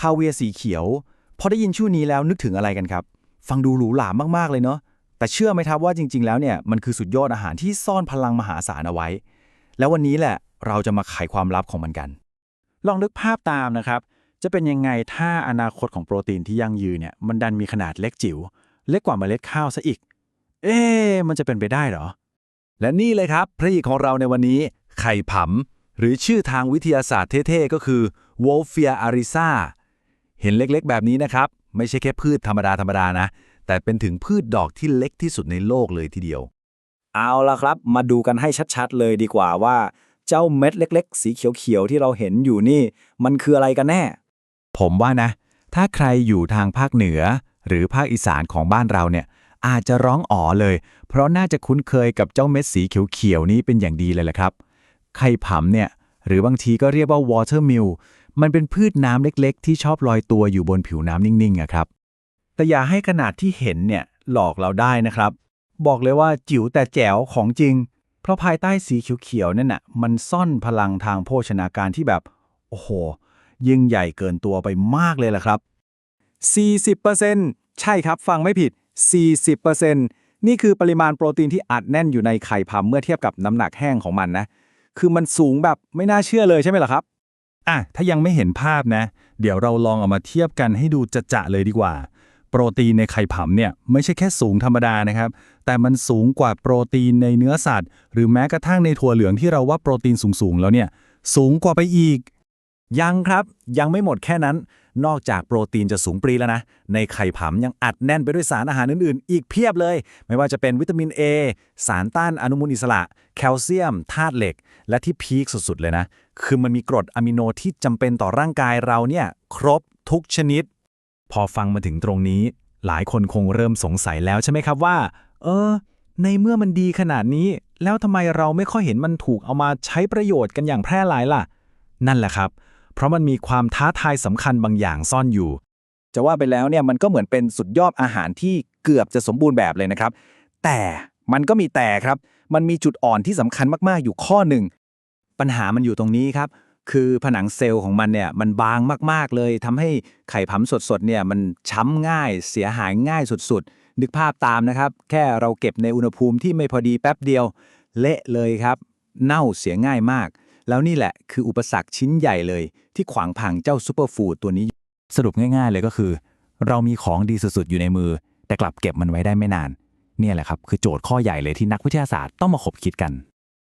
คาเวียร์สีเขียว พอได้ยินชื่อนี้แล้วนึกถึงอะไรกันครับ ฟังดูหรูหรามากๆเลยเนาะ แต่เชื่อไหมครับว่าจริง ๆ แล้วเนี่ยมันคือสุดยอดอาหารที่ซ่อนพลังมหาศาลเอาไว้ แล้ววันนี้แหละเราจะมาไขความลับของมันกัน ลองนึกภาพตามนะครับ จะเป็นยังไงถ้าอนาคตของโปรตีนที่ยั่งยืนเนี่ยมันดันมีขนาดเล็กจิ๋ว เล็กกว่าเมล็ดข้าวซะอีก เอ๊ะมันจะเป็นไปได้เหรอ และนี่เลยครับพระเอกของเราในวันนี้ ไข่ผำหรือชื่อทางวิทยาศาสตร์เท่ๆก็คือ Wolfia arisa เห็นเล็กๆ แบบนี้นะครับ ไม่ใช่แค่พืชธรรมดาธรรมดานะ แต่เป็นถึงพืชดอกที่เล็กที่สุดในโลกเลยทีเดียว เอาละครับ มาดูกันให้ชัดๆ เลยดีกว่าว่า เจ้าเม็ดเล็ก ๆ สีเขียวๆที่เราเห็นอยู่นี่ มันคืออะไรกันแน่ ผมว่านะ ถ้าใครอยู่ทางภาคเหนือ หรือภาคอีสานของบ้านเราเนี่ย อาจจะร้องอ๋อเลย เพราะน่าจะคุ้นเคยกับเจ้าเม็ดสีเขียวๆนี้เป็นอย่างดีเลยแหละครับไข่ผำเนี่ยหรือบางทีก็เรียกว่า watermill มันเป็นพืชน้ำเล็กๆ ที่ชอบลอยตัวอยู่บนผิวน้ำนิ่งๆอะครับ แต่อย่าให้ขนาดที่เห็นเนี่ยหลอกเราได้นะครับ บอกเลยว่าจิ๋วแต่แจ๋วของจริง เพราะภายใต้สีเขียวๆนั่นน่ะมันซ่อนพลังทางโภชนาการที่แบบ โอ้โห ยิ่งใหญ่เกินตัวไปมากเลยล่ะครับ 40%ใช่ครับฟังไม่ผิด 40%นี่คือปริมาณโปรตีนที่อัดแน่นอยู่ในไข่พำเมื่อเทียบกับน้ำหนักแห้งของมันนะ คือมันสูงแบบไม่น่าเชื่อเลยใช่ไหมล่ะครับ อะถ้ายังไม่เห็นภาพนะ เดี๋ยวเราลองเอามาเทียบกันให้ดูจะๆเลยดีกว่า โปรตีนในไข่ผำเนี่ยไม่ใช่แค่สูงธรรมดานะครับ แต่มันสูงกว่าโปรตีนในเนื้อสัตว์ หรือแม้กระทั่งในถั่วเหลืองที่เราว่าโปรตีนสูงๆแล้วเนี่ยสูงกว่าไปอีก ยังครับยังไม่หมดแค่นั้น นอกจากโปรตีนจะสูงปรีแล้วนะ ในไข่ผำยังอัดแน่นไปด้วยสารอาหารอื่นๆ อีกเพียบเลย ไม่ว่าจะเป็นวิตามิน A สารต้านอนุมูลอิสระ แคลเซียมธาตุเหล็ก และที่พีคสุดๆเลยนะ คือมันมีกรดอะมิโนที่จำเป็นต่อร่างกายเราเนี่ย ครบทุกชนิด พอฟังมาถึงตรงนี้ หลายคนคงเริ่มสงสัยแล้วใช่ไหมครับว่า เออ ในเมื่อมันดีขนาดนี้ แล้วทำไมเราไม่ค่อยเห็นมันถูกเอามาใช้ประโยชน์กันอย่างแพร่หลายล่ะ นั่นแหละครับ เพราะมันมีความท้าทายสำคัญบางอย่างซ่อนอยู่ จะว่าไปแล้วเนี่ยมันก็เหมือนเป็นสุดยอดอาหารที่เกือบจะสมบูรณ์แบบเลยนะครับ แต่มันก็มีแต่ครับ มันมีจุดอ่อนที่สำคัญมากๆอยู่ข้อหนึ่ง ปัญหามันอยู่ตรงนี้ครับ คือผนังเซลล์ของมันเนี่ยมันบางมากๆเลยทำให้ไข่ผำสดๆเนี่ยมันช้ำง่ายเสียหายง่ายสุดๆ นึกภาพตามนะครับ แค่เราเก็บในอุณหภูมิที่ไม่พอดีแป๊บเดียว เละเลยครับ เน่าเสียง่ายมาก แล้วนี่แหละคืออุปสรรคชิ้นใหญ่เลย ที่ขวางพังเจ้าซูเปอร์ฟูดตัวนี้ สรุปง่ายๆเลยก็คือ เรามีของดีสุดๆอยู่ในมือ แต่กลับเก็บมันไว้ได้ไม่นาน เนี่ยแหละครับคือโจทย์ข้อใหญ่เลยที่นักวิทยาศาสตร์ต้องมาขบคิดกัน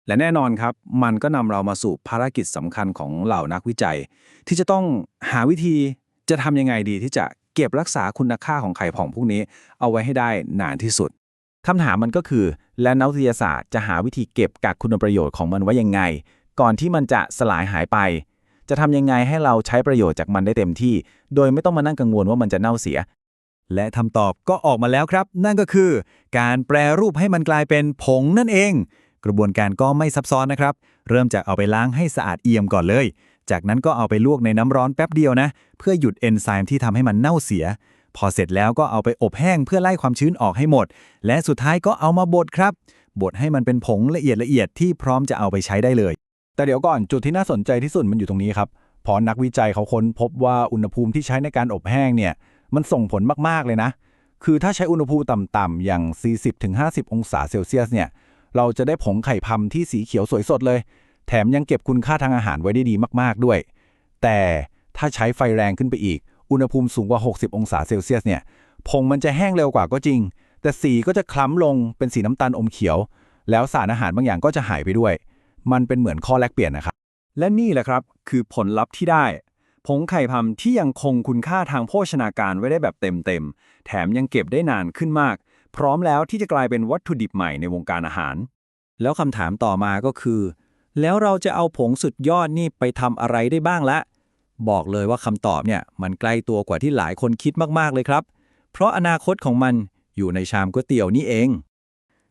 และแน่นอนครับ มันก็นำเรามาสู่ภารกิจสำคัญของเหล่านักวิจัย ที่จะต้องหาวิธีจะทำยังไงดีที่จะเก็บรักษาคุณค่าของไข่ผ่องพวกนี้ เอาไว้ให้ได้นานที่สุดคำถามมันก็คือ และนักวิทยาศาสตร์จะหาวิธีเก็บกักคุณประโยชน์ของมันไว้ยังไง ก่อนที่มันจะสลายหายไป จะทำยังไงให้เราใช้ประโยชน์จากมันได้เต็มที่ โดยไม่ต้องมานั่งกังวลว่ามันจะเน่าเสีย และคำตอบก็ออกมาแล้วครับ นั่นก็คือ การแปรรูปให้มันกลายเป็นผงนั่นเอง กระบวนการก็ไม่ซับซ้อนนะครับ เริ่มจากเอาไปล้างให้สะอาดเอี่ยมก่อนเลย จากนั้นก็เอาไปลวกในน้ำร้อนแป๊บเดียวนะ เพื่อหยุดเอนไซม์ที่ทำให้มันเน่าเสีย พอเสร็จแล้วก็เอาไปอบแห้งเพื่อไล่ความชื้นออกให้หมด และสุดท้ายก็เอามาบดครับบดให้มันเป็นผงละเอียดละเอียดที่พร้อมจะเอาไปใช้ได้เลย แต่เดี๋ยวก่อนจุดที่น่าสนใจที่สุดมันอยู่ตรงนี้ครับพอนักวิจัยเขาค้นพบว่าอุณหภูมิที่ใช้ในการอบแห้งเนี่ยมันส่งผลมากๆเลยนะ คือถ้าใช้อุณหภูมิต่ำๆอย่าง 40-50 องศาเซลเซียสเนี่ยเราจะได้ผงไข่พำที่สีเขียวสวยสดเลย แถมยังเก็บคุณค่าทางอาหารไว้ได้ดีมากๆด้วย แต่ถ้าใช้ไฟแรงขึ้นไปอีก อุณหภูมิสูงกว่า 60 องศาเซลเซียสเนี่ยผงมันจะแห้งเร็วกว่าก็จริง แต่สีก็จะคล้ำลงเป็นสีน้ำตาลอมเขียว แล้วสารอาหารบางอย่างก็จะหายไปด้วย มันเป็นเหมือนข้อแลกเปลี่ยนนะครับ และนี่แหละครับคือผลลัพธ์ที่ได้ ผงไข่พำที่ยังคงคุณค่าทางโภชนาการไว้ได้แบบเต็มๆ แถมยังเก็บได้นานขึ้นมาก พร้อมแล้วที่จะกลายเป็นวัตถุดิบใหม่ในวงการอาหาร แล้วคำถามต่อมาก็คือ แล้วเราจะเอาผงสุดยอดนี่ไปทำอะไรได้บ้างละ บอกเลยว่าคำตอบเนี่ยมันใกล้ตัวกว่าที่หลายคนคิดมากๆเลยครับ เพราะอนาคตของมันอยู่ในชามก๋วยเตี๋ยวนี่เอง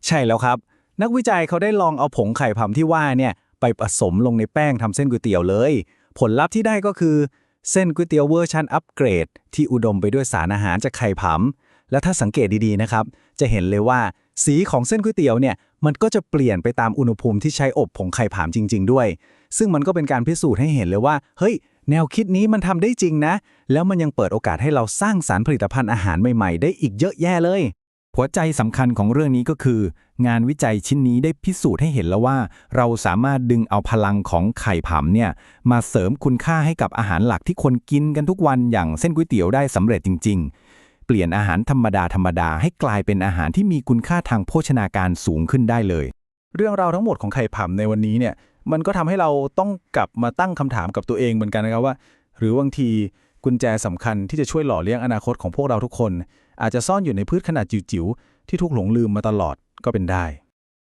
ใช่แล้วครับ นักวิจัยเขาได้ลองเอาผงไข่พำที่ว่าเนี่ยไปผสมลงในแป้งทำเส้นก๋วยเตี๋ยวเลย ผลลัพธ์ที่ได้ก็คือ เส้นก๋วยเตี๋ยวเวอร์ชันอัปเกรด ที่อุดมไปด้วยสารอาหารจากไข่ผำและถ้าสังเกตดีๆนะครับ จะเห็นเลยว่า สีของเส้นก๋วยเตี๋ยวเนี่ยมันก็จะเปลี่ยนไปตามอุณหภูมิที่ใช้อบผงไข่ผำจริง ๆ ด้วย ซึ่งมันก็เป็นการพิสูจน์ให้เห็นเลยว่าเฮ้ยแนวคิดนี้มันทำได้จริงนะ แล้วมันยังเปิดโอกาสให้เราสร้างสารผลิตภัณฑ์อาหารใหม่ ๆ ได้อีกเยอะแยะเลย หัวใจสำคัญของเรื่องนี้ก็คือ งานวิจัยชิ้นนี้ได้พิสูจน์ให้เห็นแล้วว่า เราสามารถดึงเอาพลังของไข่ผำเนี่ยมาเสริมคุณค่าให้กับอาหารหลักที่คนกินกันทุกวันอย่างเส้นก๋วยเตี๋ยวได้สำเร็จจริง ๆ เปลี่ยนอาหารธรรมดาธรรมดาให้กลายเป็นอาหารที่มีคุณค่าทางโภชนาการสูงขึ้นได้เลย เรื่องราวทั้งหมดของไข่ผำในวันนี้เนี่ยมันก็ทำให้เราต้องกลับมาตั้งคำถามกับตัวเองเหมือนกันนะครับว่า หรือบางทีกุญแจสำคัญที่จะช่วยหล่อเลี้ยงอนาคตของพวกเราทุกคน อาจจะซ่อนอยู่ในพืชขนาดจิ๋วๆที่ถูกหลงลืมมาตลอดก็เป็นได้